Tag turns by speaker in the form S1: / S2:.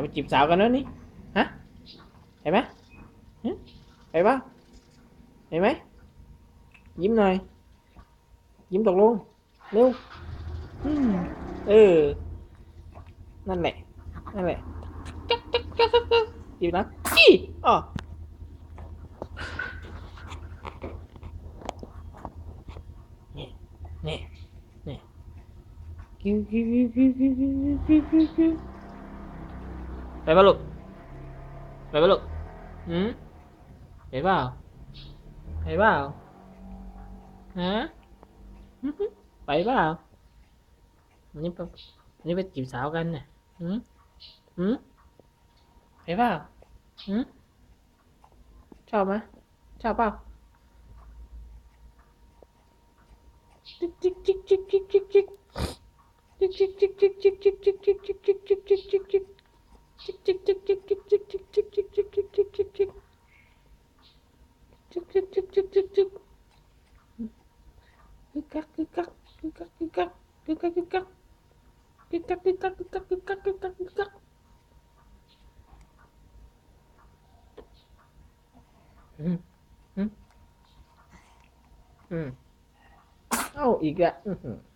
S1: อย่าไปจีบสาวกันแล้วนี่ฮะเห็นไหมเห็นปะเห็นไหมยิ้มหน่อย ยิ้มตกลงเร็วเออ นั่นแหละ นั่นแหละจีบนะจีอ๋อนี่นี่นี่คิวคิวคิวคิวคิวคิวคิว ไปปะลูกไปปะลูกหืมไปเปล่าไปเปล่าฮะไปเปล่าวันนี้ไปวันนี้ไปจีบสาวกันน่ะหืมหืมไปเปล่าหืมชอบไหมชอบเปล่าจิกจิกจิกจิกจิกจิกจิกจิกจิกจิกจิกจิกจิกจิกจิกจิกจิกจิกจิก cuk cuk cuk. Hmm. Hmm. Oh iga. Hmm.